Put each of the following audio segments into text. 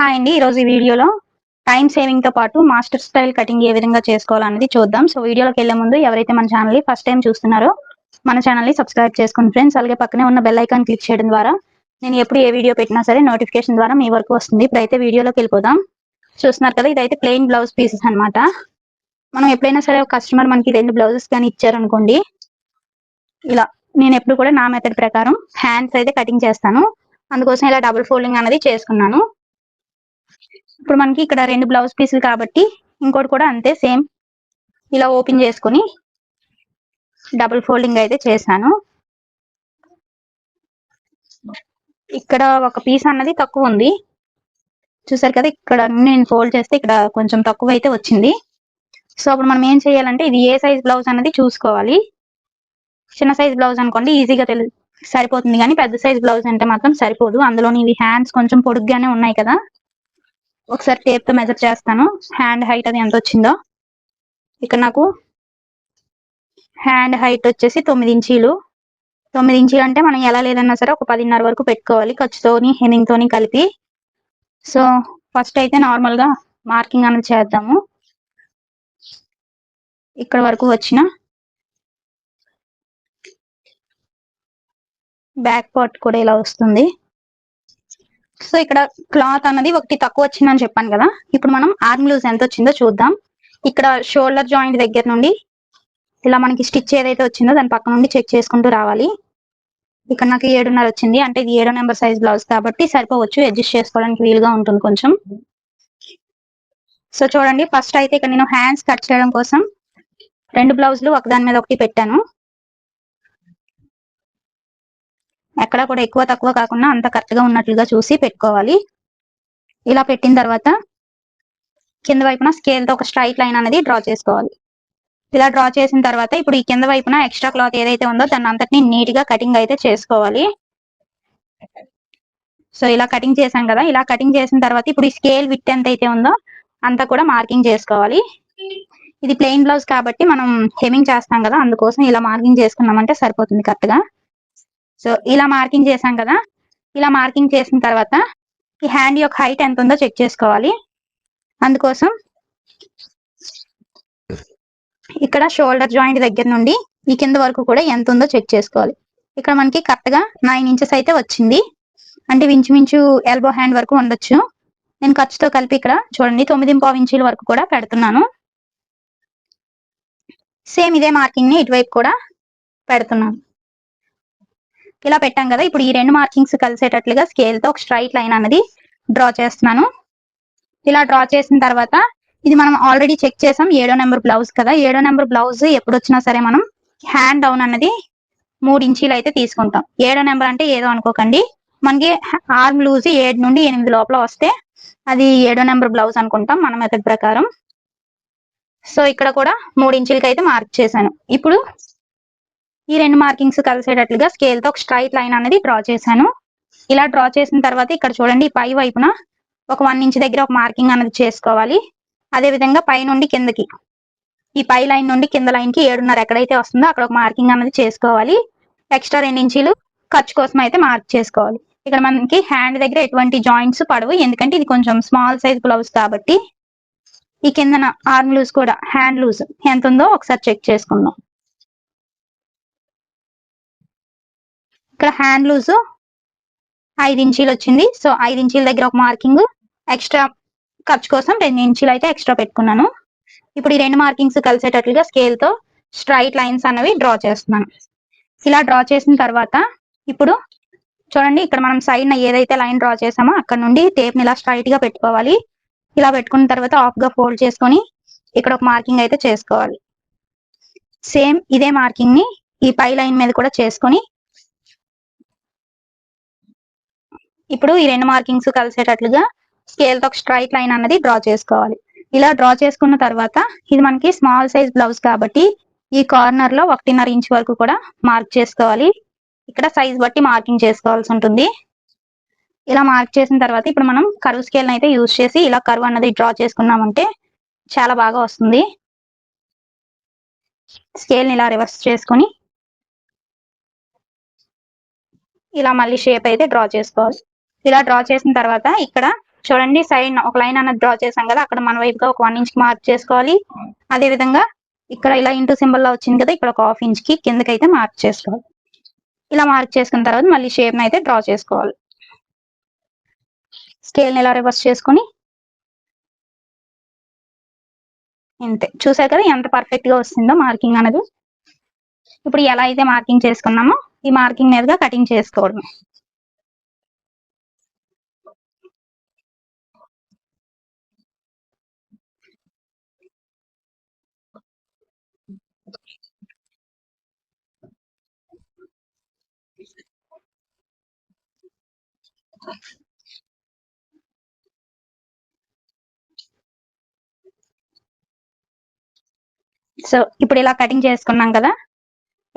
Hi అండి. ఈరోజు ఈ వీడియోలో టైం సేవింగ్తో పాటు మాస్టర్ స్టైల్ కటింగ్ ఏ విధంగా చేసుకోవాలనేది చూద్దాం. సో వీడియోలోకి వెళ్ళే ముందు ఎవరైతే మన ఛానల్ని ఫస్ట్ టైం చూస్తున్నారో మన ఛానల్ని సబ్స్క్రైబ్ చేసుకోండి ఫ్రెండ్స్ అలాగే పక్కనే ఉన్న బెల్ ఐకాన్ క్లిక్ చేయడం ద్వారా నేను ఎప్పుడు ఏ వీడియో పెట్టినా సరే నోటిఫికేషన్ ద్వారా మీ వరకు వస్తుంది. ఇప్పుడైతే వీడియోలోకి వెళ్ళిపోదాం. చూస్తున్నారు కదా ఇదైతే ప్లెయిన్ బ్లౌజ్ పీసెస్ అన్నమాట. మనం ఎప్పుడైనా సరే ఒక కస్టమర్ మనకి రెండు బ్లౌజెస్ కానీ ఇచ్చారనుకోండి ఇలా నేను ఎప్పుడు కూడా నా మెథడ్ ప్రకారం హ్యాండ్స్ అయితే కటింగ్ చేస్తాను. అందుకోసం ఇలా డబుల్ ఫోల్డింగ్ అనేది చేసుకున్నాను. ఇప్పుడు మనకి ఇక్కడ రెండు బ్లౌజ్ పీసులు కాబట్టి ఇంకోటి కూడా అంతే సేమ్ ఇలా ఓపెన్ చేసుకొని డబుల్ ఫోల్డింగ్ అయితే చేశాను. ఇక్కడ ఒక పీస్ అన్నది తక్కువ ఉంది. చూసారు కదా ఇక్కడ నేను ఫోల్డ్ చేస్తే ఇక్కడ కొంచెం తక్కువ అయితే వచ్చింది. సో అప్పుడు మనం ఏం చేయాలంటే ఇది ఏ సైజ్ బ్లౌజ్ అనేది చూసుకోవాలి. చిన్న సైజ్ బ్లౌజ్ అనుకోండి ఈజీగా తెలు సరిపోతుంది కానీ పెద్ద సైజ్ బ్లౌజ్ అంటే మాత్రం సరిపోదు. అందులోని ఇవి హ్యాండ్స్ కొంచెం పొడుగ్గానే ఉన్నాయి కదా. ఒకసారి టేప్తో మెజర్ చేస్తాను. హ్యాండ్ హైట్ అది ఎంత వచ్చిందో. ఇక్కడ నాకు హ్యాండ్ హైట్ వచ్చేసి తొమ్మిది ఇంచీలు. తొమ్మిది ఇంచీలు అంటే మనం ఎలా లేదన్నా సరే ఒక పదిన్నర వరకు పెట్టుకోవాలి ఖర్చుతోని హెమింగ్ తోని కలిపి. సో ఫస్ట్ అయితే నార్మల్గా మార్కింగ్ అనేది చేద్దాము. ఇక్కడ వరకు వచ్చిన బ్యాక్ పార్ట్ కూడా ఇలా వస్తుంది. సో ఇక్కడ క్లాత్ అన్నది ఒకటి తక్కువ వచ్చిందని చెప్పాను కదా. ఇప్పుడు మనం ఆర్మ్ లూజ్ ఎంత వచ్చిందో చూద్దాం. ఇక్కడ షోల్డర్ జాయింట్ దగ్గర నుండి ఇలా మనకి స్టిచ్ ఏదైతే వచ్చిందో దాని పక్క నుండి చెక్ చేసుకుంటూ రావాలి. ఇక్కడ నాకు ఏడున్నర వచ్చింది. అంటే ఇది ఏడో నెంబర్ సైజ్ బ్లౌజ్ కాబట్టి సరిపోవచ్చు. అడ్జస్ట్ చేసుకోవడానికి వీలుగా ఉంటుంది కొంచెం. సో చూడండి ఫస్ట్ అయితే ఇక్కడ నేను హ్యాండ్స్ కట్ చేయడం కోసం రెండు బ్లౌజులు ఒకదాని మీద ఒకటి పెట్టాను. ఎక్కడ కూడా ఎక్కువ తక్కువ కాకుండా అంత కరెక్ట్గా ఉన్నట్లుగా చూసి పెట్టుకోవాలి. ఇలా పెట్టిన తర్వాత కింద వైపున స్కేల్తో ఒక స్ట్రైట్ లైన్ అనేది డ్రా చేసుకోవాలి. ఇలా డ్రా చేసిన తర్వాత ఇప్పుడు ఈ కింద వైపున ఎక్స్ట్రా క్లాత్ ఏదైతే ఉందో దాన్ని అంతటిని నీట్గా కటింగ్ అయితే చేసుకోవాలి. సో ఇలా కటింగ్ చేసాం కదా ఇలా కటింగ్ చేసిన తర్వాత ఇప్పుడు ఈ స్కేల్ విత్ ఎంత అయితే ఉందో అంతా కూడా మార్కింగ్ చేసుకోవాలి. ఇది ప్లెయిన్ బ్లౌజ్ కాబట్టి మనం హెమింగ్ చేస్తాం కదా అందుకోసం ఇలా మార్కింగ్ చేసుకున్నామంటే సరిపోతుంది కరెక్ట్గా. సో ఇలా మార్కింగ్ చేసాం కదా. ఇలా మార్కింగ్ చేసిన తర్వాత ఈ హ్యాండ్ యొక్క హైట్ ఎంత ఉందో చెక్ చేసుకోవాలి. అందుకోసం ఇక్కడ షోల్డర్ జాయింట్ దగ్గర నుండి ఈ కింద వరకు కూడా ఎంత ఉందో చెక్ చేసుకోవాలి. ఇక్కడ మనకి కరెక్ట్గా నైన్ ఇంచెస్ అయితే వచ్చింది. అంటే ఇంచుమించు ఎల్బో హ్యాండ్ వరకు ఉండొచ్చు. నేను ఖర్చుతో కలిపి ఇక్కడ చూడండి తొమ్మిది పావు ఇంచుల వరకు కూడా పెడుతున్నాను. సేమ్ ఇదే మార్కింగ్ని ఇటువైపు కూడా పెడుతున్నాను. ఇలా పెట్టాం కదా ఇప్పుడు ఈ రెండు మార్కింగ్స్ కలిసేటట్లుగా స్కేల్తో ఒక స్ట్రైట్ లైన్ అనేది డ్రా చేస్తున్నాను. ఇలా డ్రా చేసిన తర్వాత ఇది మనం ఆల్రెడీ చెక్ చేసాం ఏడో నెంబర్ బ్లౌజ్ కదా. ఏడో నెంబర్ బ్లౌజ్ ఎప్పుడు వచ్చినా సరే మనం హ్యాండ్ డౌన్ అన్నది మూడు ఇంచీలు అయితే తీసుకుంటాం. ఏడో నెంబర్ అంటే ఏదో అనుకోకండి. మనకి ఆర్మ్ లూజ్ ఏడు నుండి ఎనిమిది లోపల వస్తే అది ఏడో నెంబర్ బ్లౌజ్ అనుకుంటాం మన మెథడ్ ప్రకారం. సో ఇక్కడ కూడా మూడు ఇంచులకి అయితే మార్క్ చేశాను. ఇప్పుడు ఈ రెండు మార్కింగ్స్ కలిసేటట్లుగా స్కేల్తో ఒక స్ట్రైట్ లైన్ అనేది డ్రా చేశాను. ఇలా డ్రా చేసిన తర్వాత ఇక్కడ చూడండి పై వైపున ఒక వన్ ఇంచ్ దగ్గర ఒక మార్కింగ్ అనేది చేసుకోవాలి. అదే విధంగా పై నుండి కిందకి ఈ పై లైన్ నుండి కింద లైన్కి ఏడున్నర ఎక్కడైతే వస్తుందో అక్కడ ఒక మార్కింగ్ అనేది చేసుకోవాలి. ఎక్స్ట్రా రెండు ఇంచీలు ఖర్చు కోసం అయితే మార్క్ చేసుకోవాలి. ఇక్కడ మనకి హ్యాండ్ దగ్గర ఎటువంటి జాయింట్స్ పడవు ఎందుకంటే ఇది కొంచెం స్మాల్ సైజ్ బ్లౌజ్ కాబట్టి. ఈ కిందన ఆర్మ్ లూజ్ కూడా హ్యాండ్ లూజ్ ఎంత ఉందో ఒకసారి చెక్ చేసుకుందాం. ఇక్కడ హ్యాండ్ లూజ్ ఐదు ఇంచీలు వచ్చింది. సో ఐదు ఇంచీల దగ్గర ఒక మార్కింగ్ ఎక్స్ట్రా ఖర్చు కోసం రెండు ఇంచీలు అయితే ఎక్స్ట్రా పెట్టుకున్నాను. ఇప్పుడు ఈ రెండు మార్కింగ్స్ కలిసేటట్లుగా స్కేల్తో స్ట్రైట్ లైన్స్ అనేవి డ్రా చేస్తున్నాను. ఇలా డ్రా చేసిన తర్వాత ఇప్పుడు చూడండి ఇక్కడ మనం సైడ్ ఏదైతే లైన్ డ్రా చేసామో అక్కడ నుండి టేప్ని ఇలా స్ట్రైట్గా పెట్టుకోవాలి. ఇలా పెట్టుకున్న తర్వాత ఆఫ్గా ఫోల్డ్ చేసుకొని ఇక్కడ ఒక మార్కింగ్ అయితే చేసుకోవాలి. సేమ్ ఇదే మార్కింగ్ని ఈ పై లైన్ మీద కూడా చేసుకొని ఇప్పుడు ఈ రెండు మార్కింగ్స్ కలిసేటట్లుగా స్కేల్తో స్ట్రైట్ లైన్ అన్నది డ్రా చేసుకోవాలి. ఇలా డ్రా చేసుకున్న తర్వాత ఇది మనకి స్మాల్ సైజ్ బ్లౌజ్ కాబట్టి ఈ కార్నర్లో ఒకటిన్నర ఇంచ్ వరకు కూడా మార్క్ చేసుకోవాలి. ఇక్కడ సైజ్ బట్టి మార్కింగ్ చేసుకోవాల్సి ఉంటుంది. ఇలా మార్క్ చేసిన తర్వాత ఇప్పుడు మనం కరువు స్కేల్ అయితే యూజ్ చేసి ఇలా కరువు అన్నది డ్రా చేసుకున్నామంటే చాలా బాగా వస్తుంది. స్కేల్ని ఇలా రివర్స్ చేసుకొని ఇలా మళ్ళీ షేప్ అయితే డ్రా చేసుకోవాలి. ఇలా డ్రా చేసిన తర్వాత ఇక్కడ చూడండి సైడ్ ఒక లైన్ అన్నది డ్రా చేసాం కదా అక్కడ మన వైపుగా ఒక వన్ ఇంచ్ మార్క్ చేసుకోవాలి. అదే విధంగా ఇక్కడ ఇలా ఇంటూ సింబల్లో వచ్చింది కదా ఇక్కడ ఒక హాఫ్ ఇంచ్కి కిందకైతే మార్క్ చేసుకోవాలి. ఇలా మార్క్ చేసుకున్న తర్వాత మళ్ళీ షేప్ అయితే డ్రా చేసుకోవాలి. స్కేల్ ఇలా రివర్స్ చేసుకొని? అంతే చూసారు కదా ఎంత పర్ఫెక్ట్గా వస్తుందో మార్కింగ్ అనేది. ఇప్పుడు ఎలా అయితే మార్కింగ్ చేసుకున్నామో ఈ మార్కింగ్ మీదుగా కటింగ్ చేసుకోవడం సో ఇప్పుడు ఇలా కటింగ్ చేసుకున్నాం కదా.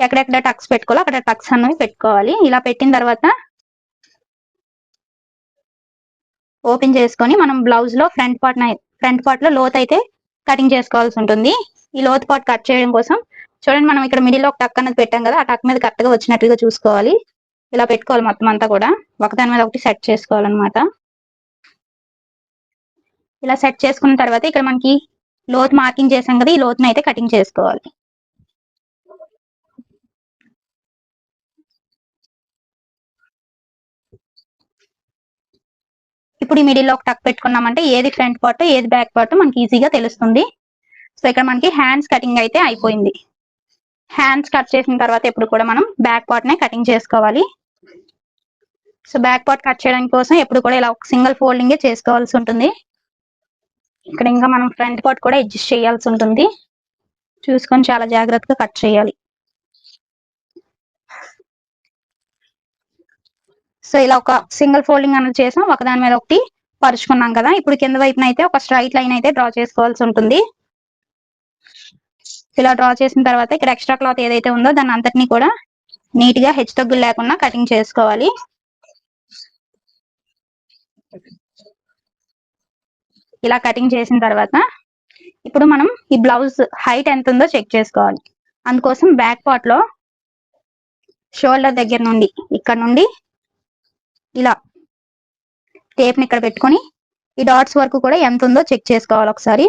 ఎక్కడెక్కడ టక్స్ పెట్టుకోవాలో అక్కడ టక్స్ అన్నవి పెట్టుకోవాలి. ఇలా పెట్టిన తర్వాత ఓపెన్ చేసుకొని మనం బ్లౌజ్లో ఫ్రంట్ పార్ట్ ఫ్రంట్ పార్ట్లో లోత్ అయితే కటింగ్ చేసుకోవాల్సి ఉంటుంది. ఈ లోత్ పార్ట్ కట్ చేయడం కోసం చూడండి మనం ఇక్కడ మిడిల్లో ఒక టక్ అనేది పెట్టాం కదా. ఆ టక్ మీద కరెక్ట్గా వచ్చినట్టుగా చూసుకోవాలి. ఇలా పెట్టుకోవాలి మొత్తం అంతా కూడా. ఒకదాని మీద ఒకటి సెట్ చేసుకోవాలన్నమాట. ఇలా సెట్ చేసుకున్న తర్వాత ఇక్కడ మనకి లోత్ మార్కింగ్ చేసాం కదా ఈ లోతుని అయితే కటింగ్ చేసుకోవాలి. ఇప్పుడు ఈ మిడిల్లో ఒక టక్ పెట్టుకున్నామంటే ఏది ఫ్రంట్ పార్ట్ ఏది బ్యాక్ పార్ట్ మనకి ఈజీగా తెలుస్తుంది. సో ఇక్కడ మనకి హ్యాండ్స్ కటింగ్ అయితే అయిపోయింది. హ్యాండ్స్ కట్ చేసిన తర్వాత ఎప్పుడు కూడా మనం బ్యాక్ పార్ట్ నే కటింగ్ చేసుకోవాలి. సో బ్యాక్ పార్ట్ కట్ చేయడానికి కోసం ఎప్పుడు కూడా ఇలా ఒక సింగిల్ ఫోల్డింగ్ చేసుకోవాల్సి ఉంటుంది. ఇక్కడ ఇంకా మనం ఫ్రంట్ పార్ట్ కూడా అడ్జస్ట్ చేయాల్సి ఉంటుంది. చూసుకొని చాలా జాగ్రత్తగా కట్ చేయాలి. సో ఇలా ఒక సింగిల్ ఫోల్డింగ్ అనేది చేసాం. ఒకదాని మీద ఒకటి పరుచుకున్నాం కదా. ఇప్పుడు కింద వైపున అయితే ఒక స్ట్రైట్ లైన్ అయితే డ్రా చేసుకోవాల్సి ఉంటుంది. ఇలా డ్రా చేసిన తర్వాత ఇక్కడ ఎక్స్ట్రా క్లాత్ ఏదైతే ఉందో దాన్ని అంతటినీ కూడా నీట్గా హెచ్చు తగ్గులు లేకుండా కటింగ్ చేసుకోవాలి. ఇలా కటింగ్ చేసిన తర్వాత ఇప్పుడు మనం ఈ బ్లౌజ్ హైట్ ఎంత ఉందో చెక్ చేసుకోవాలి. అందుకోసం బ్యాక్ పార్ట్లో షోల్డర్ దగ్గర నుండి ఇక్కడ నుండి ఇలా టేప్ని ఇక్కడ పెట్టుకొని ఈ డాట్స్ వరకు కూడా ఎంత ఉందో చెక్ చేసుకోవాలి ఒకసారి.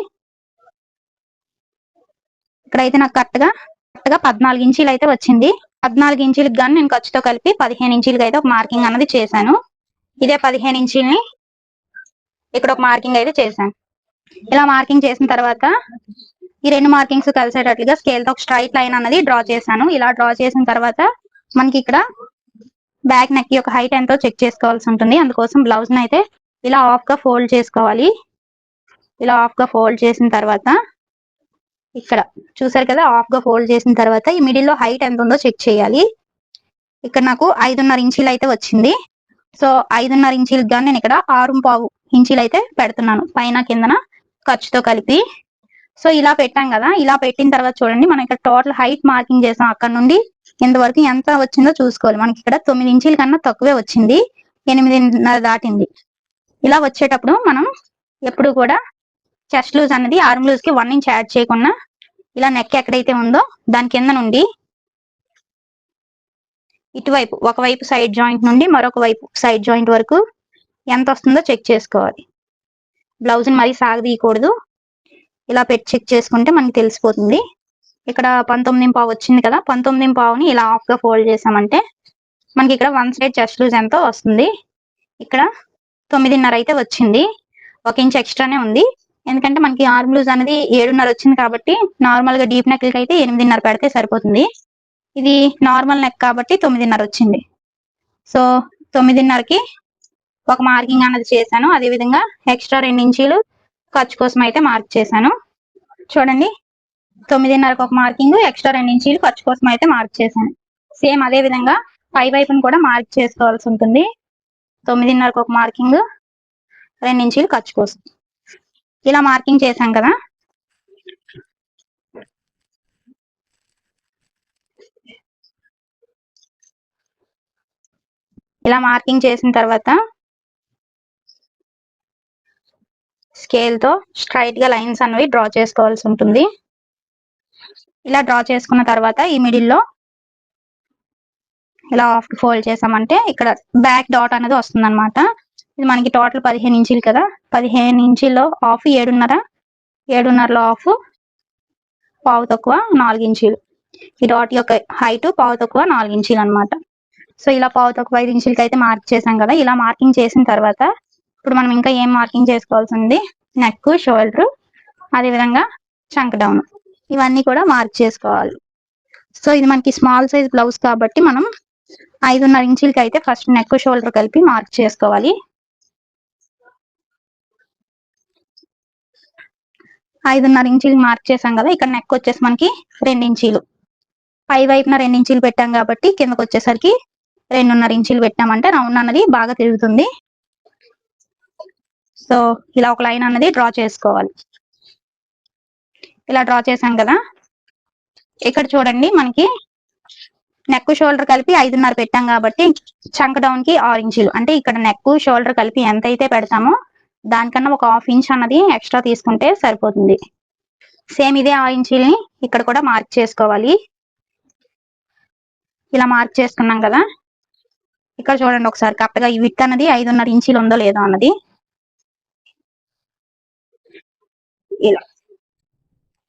ఇక్కడైతే నాకు కరెక్ట్గా కరెక్ట్గా పద్నాలుగు ఇంచీలు అయితే వచ్చింది. పద్నాలుగు ఇంచీలకు కానీ నేను ఖర్చుతో కలిపి పదిహేను ఇంచీలకి అయితే ఒక మార్కింగ్ అన్నది చేశాను. ఇదే పదిహేను ఇంచీలని ఇక్కడ ఒక మార్కింగ్ అయితే చేశాను. ఇలా మార్కింగ్ చేసిన తర్వాత ఈ రెండు మార్కింగ్స్ కలిసేటట్లుగా స్కేల్తో ఒక స్ట్రైట్ లైన్ అన్నది డ్రా చేశాను. ఇలా డ్రా చేసిన తర్వాత మనకి ఇక్కడ బ్యాక్ నెక్ యొక్క హైట్ ఎంతో చెక్ చేసుకోవాల్సి ఉంటుంది. అందుకోసం బ్లౌజ్ అయితే ఇలా ఆఫ్గా ఫోల్డ్ చేసుకోవాలి. ఇలా ఆఫ్గా ఫోల్డ్ చేసిన తర్వాత ఇక్కడ చూసారు కదా ఆఫ్గా ఫోల్డ్ చేసిన తర్వాత ఈ మిడిల్లో హైట్ ఎంత ఉందో చెక్ చేయాలి. ఇక్కడ నాకు ఐదున్నర ఇంచీలు అయితే వచ్చింది. సో ఐదున్నర ఇంచీలకు కానీ నేను ఇక్కడ ఆరు పావు ఇంచీలు అయితే పెడుతున్నాను పైన కిందన ఖర్చుతో కలిపి. సో ఇలా పెట్టాం కదా ఇలా పెట్టిన తర్వాత చూడండి మనం ఇక్కడ టోటల్ హైట్ మార్కింగ్ చేసాం అక్కడ నుండి. కింద వరకు ఎంత వచ్చిందో చూసుకోవాలి. మనకి ఇక్కడ తొమ్మిది ఇంచీల కన్నా తక్కువే వచ్చింది ఎనిమిదిన్నర దాటింది. ఇలా వచ్చేటప్పుడు మనం ఎప్పుడు కూడా చెస్ట్ లూజ్ అనేది ఆర్మ్ లూజ్కి వన్ ఇంచ్ యాడ్ చేయకుండా ఇలా నెక్ ఎక్కడైతే ఉందో దాని కింద నుండి ఇటువైపు ఒకవైపు సైడ్ జాయింట్ నుండి మరొక వైపు సైడ్ జాయింట్ వరకు ఎంత వస్తుందో చెక్ చేసుకోవాలి. బ్లౌజ్ని మరీ సాగదీయకూడదు ఇలా పెట్టి చెక్ చేసుకుంటే మనకి తెలిసిపోతుంది. ఇక్కడ పంతొమ్మిది పావు వచ్చింది కదా పంతొమ్మిది పావుని ఇలా ఆఫ్గా ఫోల్డ్ చేసామంటే మనకి ఇక్కడ వన్ సైడ్ చెస్ట్ లూజ్ ఎంతో వస్తుంది. ఇక్కడ తొమ్మిదిన్నర అయితే వచ్చింది. ఒక ఇంచ్ ఎక్స్ట్రానే ఉంది. ఎందుకంటే మనకి ఆర్మ్ లూజ్ అనేది ఏడున్నర వచ్చింది కాబట్టి నార్మల్గా డీప్ నెక్ అయితే ఎనిమిదిన్నర పెడితే సరిపోతుంది. ఇది నార్మల్ నెక్ కాబట్టి తొమ్మిదిన్నర వచ్చింది. సో తొమ్మిదిన్నరకి ఒక మార్కింగ్ అనేది చేశాను. అదే విధంగా ఎక్స్ట్రా రెండు ఇంచీలు ఖర్చు కోసం అయితే మార్క్ చేశాను. చూడండి తొమ్మిదిన్నరకు ఒక మార్కింగ్ ఎక్స్ట్రా రెండు ఇంచీలు ఖర్చు కోసం అయితే మార్క్ చేశాను. సేమ్ అదే విధంగా పై వైపును కూడా మార్క్ చేసుకోవాల్సి ఉంటుంది. తొమ్మిదిన్నరకు ఒక మార్కింగ్ రెండు ఇంచీలు ఖర్చు కోసం. ఇలా మార్కింగ్ చేశాం కదా. ఇలా మార్కింగ్ చేసిన తర్వాత స్కేల్తో స్ట్రైట్గా లైన్స్ అనేవి డ్రా చేసుకోవాల్సి ఉంటుంది. ఇలా డ్రా చేసుకున్న తర్వాత ఈ మిడిల్లో ఇలా ఆఫ్ ఫోల్డ్ చేసామంటే ఇక్కడ బ్యాక్ డాట్ అనేది వస్తుంది అనమాట ఇది మనకి టోటల్ పదిహేను ఇంచీలు కదా. పదిహేను ఇంచీల్లో ఆఫ్ ఏడున్నర ఏడున్నరలో ఆఫ్ పావు తక్కువ నాలుగు ఇంచీలు. ఈ డాట్ యొక్క హైట్ పావు తక్కువ నాలుగు ఇంచీలు అనమాట సో ఇలా పావు తక్కువ ఐదు ఇంచులకి అయితే మార్క్ చేసాం కదా. ఇలా మార్కింగ్ చేసిన తర్వాత ఇప్పుడు మనం ఇంకా ఏం మార్కింగ్ చేసుకోవాల్సి ఉంది నెక్ షోల్డర్ అదేవిధంగా చంక్ డౌన్ ఇవన్నీ కూడా మార్క్ చేసుకోవాలి. సో ఇది మనకి స్మాల్ సైజ్ బ్లౌజ్ కాబట్టి మనం ఐదున్నర ఇంచులకి అయితే ఫస్ట్ నెక్ షోల్డర్ కలిపి మార్క్ చేసుకోవాలి. ఐదున్నర ఇంచీలు మార్క్ చేసాం కదా ఇక్కడ నెక్ వచ్చేసి మనకి రెండు ఇంచీలు. పై వైపున రెండు ఇంచీలు పెట్టాం కాబట్టి కిందకు వచ్చేసరికి రెండున్నర ఇంచీలు పెట్టామంటే రౌండ్ అన్నది బాగా తిరుగుతుంది. సో ఇలా ఒక లైన్ అన్నది డ్రా చేసుకోవాలి. ఇలా డ్రా చేసాం కదా? ఇక్కడ చూడండి మనకి నెక్ షోల్డర్ కలిపి ఐదున్నర పెట్టాం కాబట్టి చంక డౌన్కి ఆరు ఇంచులు. అంటే ఇక్కడ నెక్ షోల్డర్ కలిపి ఎంత అయితే పెడతామో దానికన్నా ఒక హాఫ్ ఇంచ్ అన్నది ఎక్స్ట్రా తీసుకుంటే సరిపోతుంది. సేమ్ ఇదే ఆరు ఇంచుల్ని ఇక్కడ కూడా మార్క్ చేసుకోవాలి. ఇలా మార్క్ చేసుకున్నాం కదా? ఇక్కడ చూడండి ఒకసారి కరెక్ట్గా ఈ విత్ అన్నది ఐదున్నర ఇంచీలు ఉందో లేదో అన్నది. ఇలా.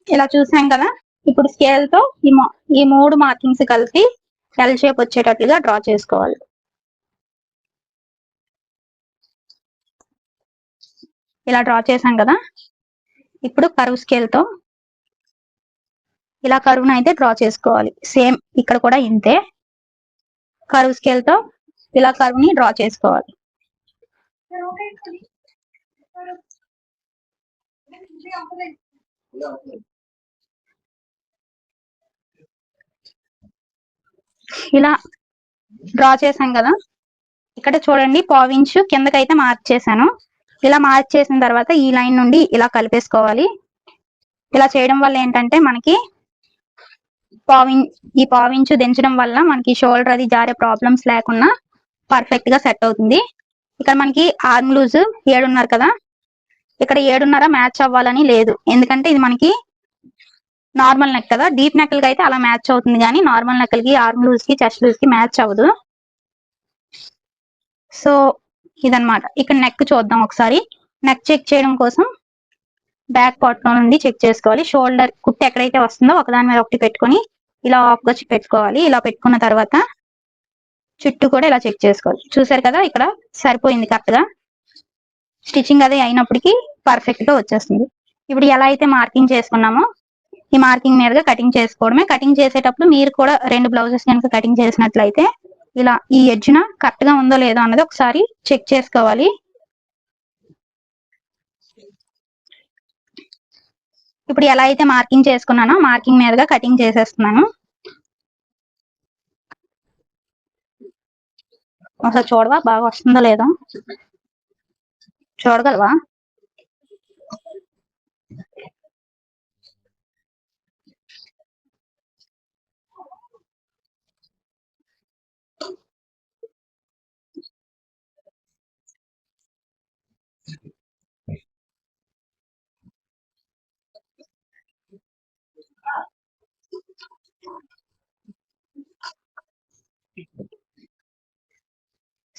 ఇలా చూసాం కదా? ఇప్పుడు స్కేల్తో ఈ ఈ మూడు మార్కింగ్స్ కలిపి ఎల్ షేప్ వచ్చేటట్లుగా డ్రా చేసుకోవాలి. ఇలా డ్రా చేసాం కదా? ఇప్పుడు కరువు స్కేల్తో ఇలా కరువును అయితే డ్రా చేసుకోవాలి. సేమ్ ఇక్కడ కూడా ఇంతే. కరువు స్కేల్తో ఇలా కరువుని డ్రా చేసుకోవాలి. ఇలా డ్రా చేసాం కదా. ఇక్కడ చూడండి పావించు కిందకైతే మార్క్ చేశాను. ఇలా మార్క్ చేసిన తర్వాత ఈ లైన్ నుండి ఇలా కలిపేసుకోవాలి. ఇలా చేయడం వల్ల ఏంటంటే మనకి పావిన్ ఈ పావించు దించడం వల్ల మనకి షోల్డర్ అది జారే ప్రాబ్లమ్స్ లేకుండా పర్ఫెక్ట్గా సెట్ అవుతుంది. ఇక్కడ మనకి ఆర్మ్ లూజ్ ఏడున్నారు కదా. ఇక్కడ ఏడున్నర మ్యాచ్ అవ్వాలని లేదు. ఎందుకంటే ఇది మనకి నార్మల్ నెక్ కదా. డీప్ నెక్కలకి అయితే అలా మ్యాచ్ అవుతుంది కానీ నార్మల్ నెక్కలకి ఆర్మ్ లూజ్కి చెస్ట్ లూజ్కి మ్యాచ్ అవ్వదు. సో ఇదనమాట ఇక్కడ నెక్ చూద్దాం ఒకసారి. నెక్ చెక్ చేయడం కోసం బ్యాక్ పార్ట్లో నుండి చెక్ చేసుకోవాలి. షోల్డర్ కుట్టి ఎక్కడైతే వస్తుందో ఒకదాని మీద ఒకటి పెట్టుకొని ఇలా ఆఫ్గా పెట్టుకోవాలి. ఇలా పెట్టుకున్న తర్వాత చుట్టూ కూడా ఇలా చెక్ చేసుకోవాలి. చూసారు కదా? ఇక్కడ సరిపోయింది కరెక్ట్గా స్టిచ్చింగ్ అది అయినప్పటికీ పర్ఫెక్ట్గా వచ్చేస్తుంది. ఇప్పుడు ఎలా అయితే మార్కింగ్ చేసుకున్నామో ఈ మార్కింగ్ మీదుగా కటింగ్ చేసుకోవడమే. కటింగ్ చేసేటప్పుడు మీరు కూడా రెండు బ్లౌజెస్ కనుక కటింగ్ చేసినట్లయితే ఇలా ఈ ఎడ్జ్న కరెక్ట్గా ఉందో లేదో అన్నది ఒకసారి చెక్ చేసుకోవాలి. ఇప్పుడు ఎలా అయితే మార్కింగ్ చేసుకున్నానో మార్కింగ్ మీదుగా కటింగ్ చేసేస్తున్నాను. ఒకసారి చూడవా బాగా వస్తుందో లేదో? చూడగలవా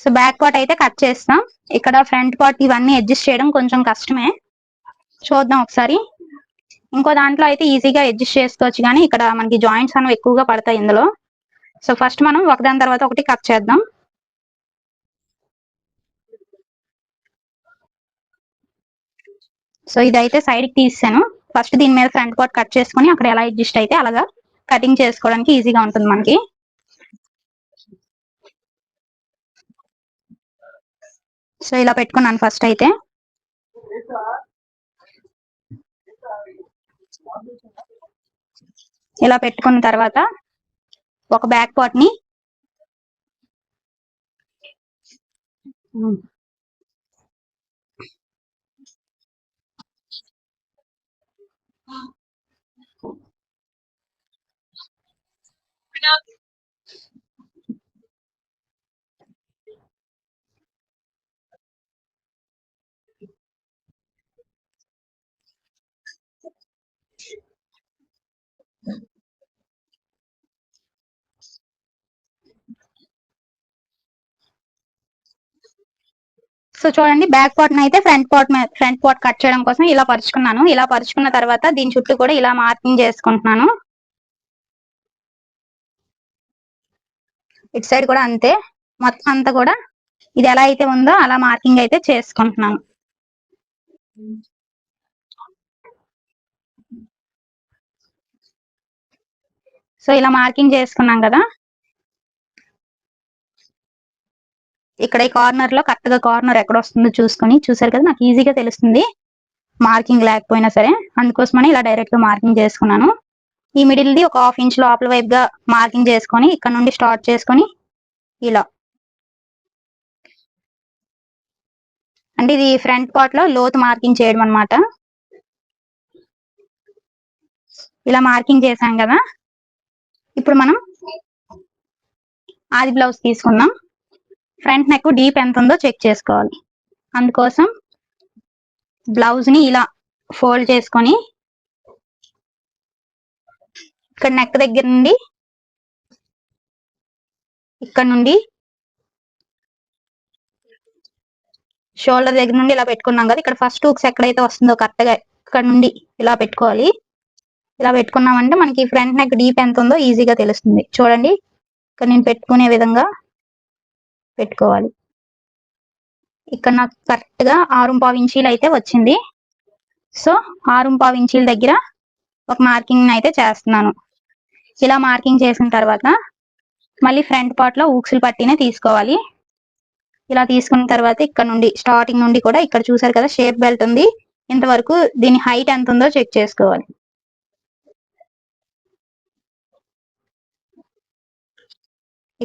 సో బ్యాక్ పార్ట్ అయితే కట్ చేస్తాం. ఇక్కడ ఫ్రంట్ పార్ట్ ఇవన్నీ అడ్జస్ట్ చేయడం కొంచెం కష్టమే. చూద్దాం ఒకసారి. ఇంకో దాంట్లో అయితే ఈజీగా అడ్జస్ట్ చేసుకోవచ్చు కానీ ఇక్కడ మనకి జాయింట్స్ అనేవి ఎక్కువగా పడతాయి ఇందులో. సో ఫస్ట్ మనం ఒకదాని తర్వాత ఒకటి కట్ చేద్దాం. సో ఇదైతే సైడ్కి తీసాను ఫస్ట్ దీని మీద ఫ్రంట్ పార్ట్ కట్ చేసుకొని అక్కడ ఎలా అడ్జస్ట్ అయితే అలాగా కటింగ్ చేసుకోవడానికి ఈజీగా ఉంటుంది మనకి. సో ఇలా పెట్టుకున్నాను ఫస్ట్ అయితే. ఇలా పెట్టుకున్న తర్వాత ఒక బ్యాక్ పాట్ని సో చూడండి బ్యాక్ పార్ట్ అయితే front part front part cut చేయడం కోసం ఇలా పరుచుకున్నాను. ఇలా పరుచుకున్న తర్వాత దీని చుట్టూ కూడా ఇలా మార్కింగ్ చేసుకుంటున్నాను. ఇటు సైడ్ కూడా అంతే. మొత్తం అంతా కూడా ఇది ఎలా అయితే ఉందో అలా మార్కింగ్ అయితే చేసుకుంటున్నాను. సో ఇలా మార్కింగ్ చేసుకున్నాం కదా. ఇక్కడ ఈ కార్నర్లో కరెక్ట్గా కార్నర్ ఎక్కడ వస్తుందో చూసుకొని చూసారు కదా నాకు ఈజీగా తెలుస్తుంది. మార్కింగ్ లేకపోయినా సరే అందుకోసమని ఇలా డైరెక్ట్గా మార్కింగ్ చేసుకున్నాను. ఈ మిడిల్ ది ఒక హాఫ్ ఇంచ్ లోపల వైపు గా మార్కింగ్ చేసుకొని ఇక్కడ నుండి స్టార్ట్ చేసుకొని ఇలా. అంటే ఇది ఫ్రంట్ పార్ట్లో లోతు మార్కింగ్ చేయడం అనమాట ఇలా మార్కింగ్ చేసాం కదా. ఇప్పుడు మనం ఆది బ్లౌజ్ తీసుకుందాం. ఫ్రంట్ నెక్ డీప్ ఎంత ఉందో చెక్ చేసుకోవాలి. అందుకోసం బ్లౌజ్ని ఇలా ఫోల్డ్ చేసుకొని ఇక్కడ నెక్ దగ్గర నుండి ఇక్కడ నుండి షోల్డర్ దగ్గర నుండి ఇలా పెట్టుకున్నాం కదా ఇక్కడ ఫస్ట్ హుక్స్ ఎక్కడైతే వస్తుందో కరెక్ట్గా ఇక్కడ నుండి ఇలా పెట్టుకోవాలి. ఇలా పెట్టుకున్నామంటే మనకి ఫ్రంట్ నెక్ డీప్ ఎంత ఉందో ఈజీగా తెలుస్తుంది. చూడండి ఇక్కడ నేను పెట్టుకునే విధంగా పెట్టుకోవాలి. ఇక్కడ నాకు కరెక్ట్గా ఆరు పావు ఇంచీలు అయితే వచ్చింది. సో ఆరు పావు ఇంచీల దగ్గర ఒక మార్కింగ్ అయితే చేస్తున్నాను. ఇలా మార్కింగ్ చేసిన తర్వాత మళ్ళీ ఫ్రంట్ పార్ట్లో ఊక్సులు పట్టినే తీసుకోవాలి. ఇలా తీసుకున్న తర్వాత ఇక్కడ నుండి స్టార్టింగ్ నుండి కూడా ఇక్కడ చూసారు కదా షేప్ బెల్ట్ ఉంది. ఇంతవరకు దీని హైట్ ఎంత ఉందో చెక్ చేసుకోవాలి.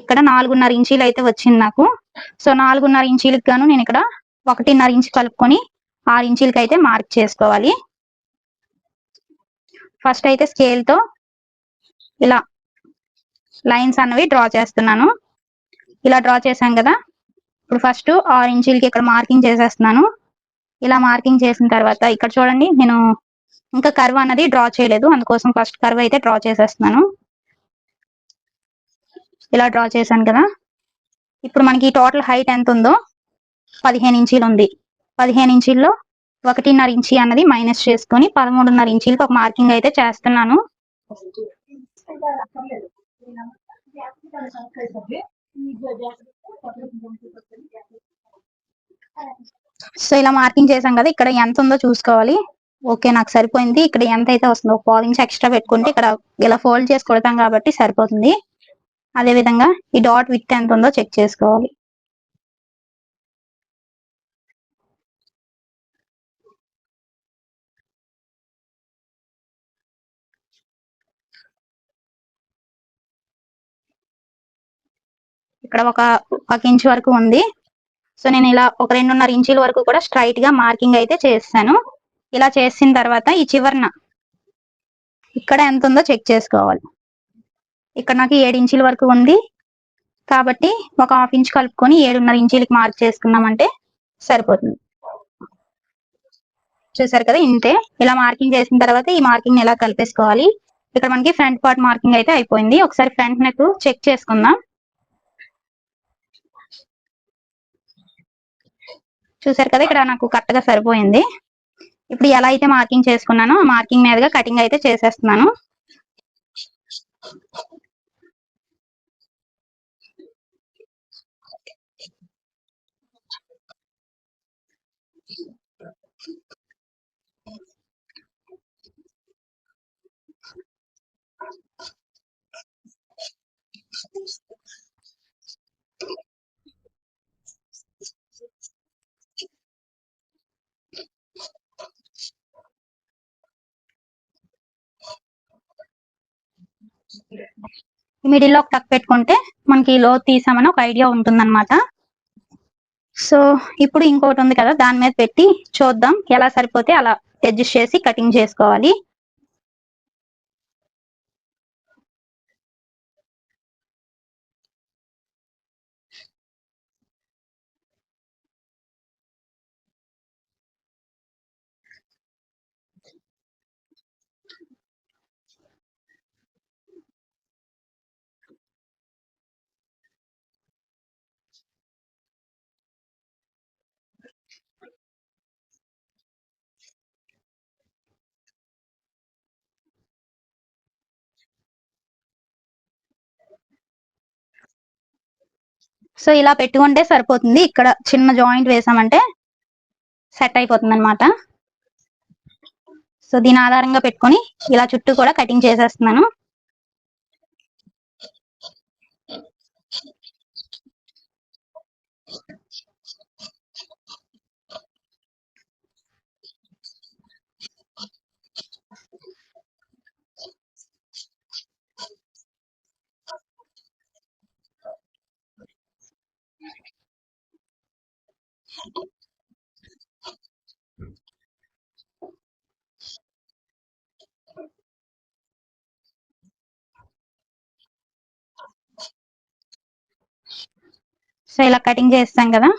ఇక్కడ నాలుగున్నర ఇంచీలు అయితే వచ్చింది నాకు. సో నాలుగున్నర ఇంచీలకు గాను నేను ఇక్కడ ఒకటిన్నర ఇంచు కలుపుకొని ఆరు ఇంచీలకి అయితే మార్క్ చేసుకోవాలి. ఫస్ట్ అయితే స్కేల్తో ఇలా లైన్స్ అన్నవి డ్రా చేస్తున్నాను. ఇలా డ్రా చేశాం కదా. ఇప్పుడు ఫస్ట్ ఆరు ఇంచీలకి ఇక్కడ మార్కింగ్ చేసేస్తున్నాను. ఇలా మార్కింగ్ చేసిన తర్వాత ఇక్కడ చూడండి నేను ఇంకా కర్వ్ అన్నది డ్రా చేయలేదు. అందుకోసం ఫస్ట్ కర్వ్ అయితే డ్రా చేసేస్తున్నాను. ఇలా డ్రా చేశాను కదా. ఇప్పుడు మనకి టోటల్ హైట్ ఎంత ఉందో పదిహేను ఇంచీలు ఉంది. పదిహేను ఇంచీల్లో ఒకటిన్నర ఇంచీ అన్నది మైనస్ చేసుకొని పదమూడున్నర ఇంచీలకి ఒక మార్కింగ్ అయితే చేస్తున్నాను. సో ఇలా మార్కింగ్ చేసాం కదా. ఇక్కడ ఎంత ఉందో చూసుకోవాలి. ఓకే నాకు సరిపోయింది. ఇక్కడ ఎంత అయితే వస్తుందో ఒక ఎక్స్ట్రా పెట్టుకుంటే ఇక్కడ ఇలా ఫోల్డ్ చేసి కొడతాం కాబట్టి సరిపోతుంది. అదే విధంగా ఈ డాట్ విత్ ఎంత ఉందో చెక్ చేసుకోవాలి. ఇక్కడ ఒక ఒక ఇంచ్ వరకు ఉంది. సో నేను ఇలా ఒక రెండున్నర ఇంచుల వరకు కూడా స్ట్రైట్గా మార్కింగ్ అయితే చేస్తాను. ఇలా చేసిన తర్వాత ఈ చివరన ఇక్కడ ఎంత ఉందో చెక్ చేసుకోవాలి. ఇక్కడ నాకు ఏడు ఇంచుల వరకు ఉంది. కాబట్టి ఒక హాఫ్ ఇంచ్ కలుపుకొని ఏడున్నర ఇంచులకి మార్క్ చేసుకున్నామంటే సరిపోతుంది. చూసారు కదా ఇంతే. ఇలా మార్కింగ్ చేసిన తర్వాత ఈ మార్కింగ్ ఎలా కలిపేసుకోవాలి? ఇక్కడ మనకి ఫ్రంట్ పార్ట్ మార్కింగ్ అయితే అయిపోయింది. ఒకసారి ఫ్రంట్ నెక్ చెక్ చేసుకుందాం. చూసారు కదా ఇక్కడ నాకు కరెక్ట్గా సరిపోయింది. ఇప్పుడు ఎలా అయితే మార్కింగ్ చేసుకున్నానో ఆ మార్కింగ్ మీదుగా కటింగ్ అయితే చేసేస్తున్నాను. మిడిల్లో ఒక టక్ పెట్టుకుంటే మనకి లో తీసామని ఒక ఐడియా ఉంటుందన్నమాట. సో ఇప్పుడు ఇంకోటి ఉంది కదా దాని మీద పెట్టి చూద్దాం ఎలా సరిపోతే అలా అడ్జస్ట్ చేసి కటింగ్ చేసుకోవాలి. సో ఇలా పెట్టుకుంటే సరిపోతుంది. ఇక్కడ చిన్న జాయింట్ వేసామంటే సెట్ అయిపోతుంది అనమాట సో దీని ఆధారంగా పెట్టుకొని ఇలా చుట్టూ కూడా కటింగ్ చేసేస్తున్నాను. సో ఇలా కటింగ్ చేస్తాం కదా.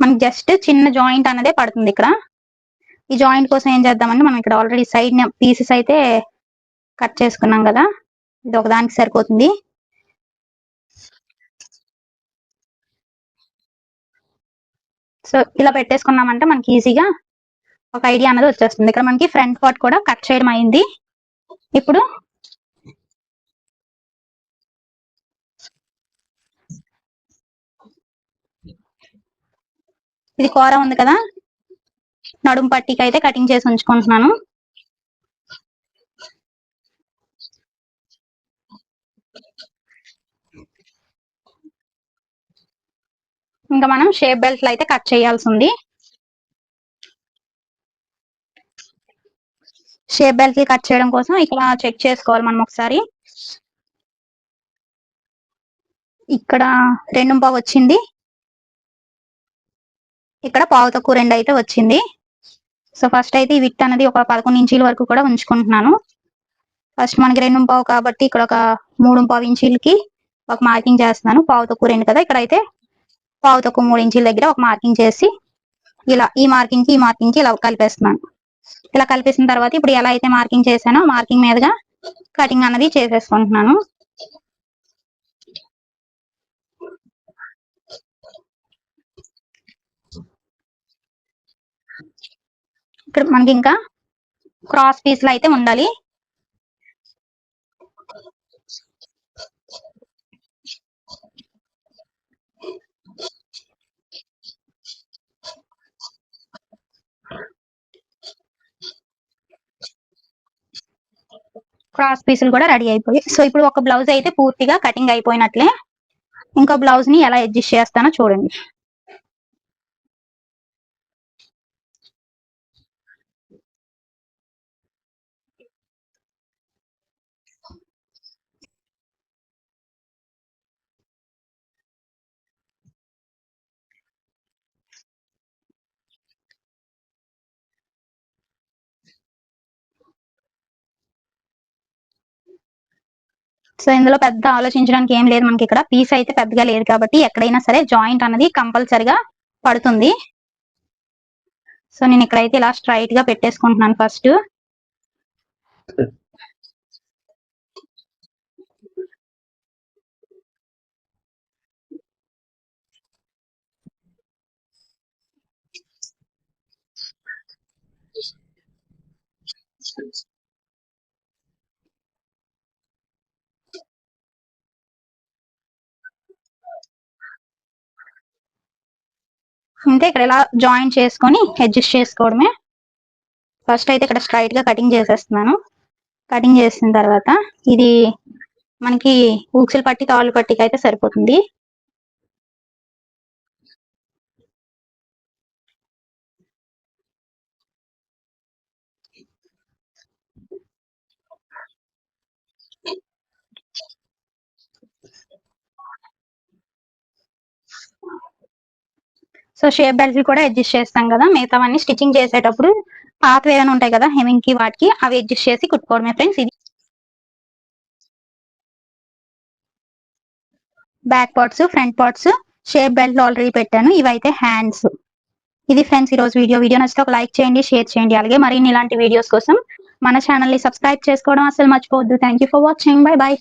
మనకి జస్ట్ చిన్న జాయింట్ అన్నదే పడుతుంది ఇక్కడ. ఈ జాయింట్ కోసం ఏం చేద్దామంటే మనం ఇక్కడ ఆల్రెడీ సైడ్ పీసెస్ అయితే కట్ చేసుకున్నాం కదా. ఇది ఒకదానికి సరిపోతుంది. సో ఇలా పెట్టేసుకున్నామంటే మనకి ఈజీగా ఒక ఐడియా అనేది వచ్చేస్తుంది. ఇక్కడ మనకి ఫ్రంట్ పార్ట్ కూడా కట్ చేయడం అయింది. ఇప్పుడు ఇది కూర ఉంది కదా? నడుము పట్టికి అయితే కటింగ్ చేసి ఉంచుకుంటున్నాను. ఇంకా మనం షేప్ బెల్ట్లు అయితే కట్ చేయాల్సి ఉంది షేప్ బెల్ట్ కట్ చేయడం కోసం ఇక్కడ చెక్ చేసుకోవాలి మనం ఒకసారి. ఇక్కడ రెండు పావు వచ్చింది ఇక్కడ పావు తక్కువ రెండు అయితే వచ్చింది. సో ఫస్ట్ అయితే ఈ విట్ అనేది ఒక పదకొండు ఇంచీల వరకు కూడా ఉంచుకుంటున్నాను. ఫస్ట్ మనకి రెండు పావు కాబట్టి ఇక్కడ ఒక మూడు పావు ఇంచీలకి ఒక మార్కింగ్ చేస్తున్నాను. పావు తక్కువ రెండు కదా ఇక్కడ అయితే పావు తక్కువ మూడు ఇంచీల దగ్గర ఒక మార్కింగ్ చేసి ఇలా ఈ మార్కింగ్కి ఈ మార్కింగ్కి ఇలా కలిపేస్తున్నాను. ఇలా కలిపేసిన తర్వాత ఇప్పుడు ఎలా అయితే మార్కింగ్ చేశానో మార్కింగ్ మీదుగా కటింగ్ అనేది చేసేసుకుంటున్నాను. ఇక్కడ మనకి ఇంకా క్రాస్ పీస్లు అయితే ఉండాలి. క్రాస్ పీసులు కూడా రెడీ అయిపోయి సో ఇప్పుడు ఒక బ్లౌజ్ అయితే పూర్తిగా కటింగ్ అయిపోయినట్లే. ఇంకో బ్లౌజ్ని ఎలా అడ్జస్ట్ చేస్తానో చూడండి. సో ఇందులో పెద్ద ఆలోచించడానికి ఏం లేదు మనకి ఇక్కడ. పీస్ అయితే పెద్దగా లేదు కాబట్టి ఎక్కడైనా సరే జాయింట్ అనేది కంపల్సరిగా పడుతుంది. సో నేను ఇక్కడైతే ఇలా స్ట్రైట్గా పెట్టేసుకుంటున్నాను ఫస్ట్ అంటే ఇక్కడ ఇలా జాయిన్ చేసుకొని అడ్జస్ట్ చేసుకోవడమే. ఫస్ట్ అయితే ఇక్కడ స్ట్రైట్గా కటింగ్ చేసేస్తున్నాను. కటింగ్ చేసిన తర్వాత ఇది మనకి ఊక్సిల్ పట్టి తాళ్ళు పట్టికి అయితే సరిపోతుంది. సో షేప్ బెల్ట్ కూడా అడ్జస్ట్ చేస్తాం కదా. మిగతావన్నీ స్టిచ్చింగ్ చేసేటప్పుడు పాతవి ఏమైనా ఉంటాయి కదా హెమింగ్కి వాటికి అవి అడ్జస్ట్ చేసి కుట్టుకోవడమే ఫ్రెండ్స్. ఇది back parts front parts shape belt already పెట్టాను. ఇవైతే హ్యాండ్స్. ఇది ఫ్రెండ్స్ ఈ రోజు వీడియో. వీడియో నచ్చితే ఒక లైక్ చేయండి షేర్ చేయండి. అలాగే మరిన్ని ఇలాంటి వీడియోస్ కోసం మన ఛానల్ని సబ్స్క్రైబ్ చేసుకోవడం అసలు మర్చిపోవద్దు. Thank for watching. Bye bye.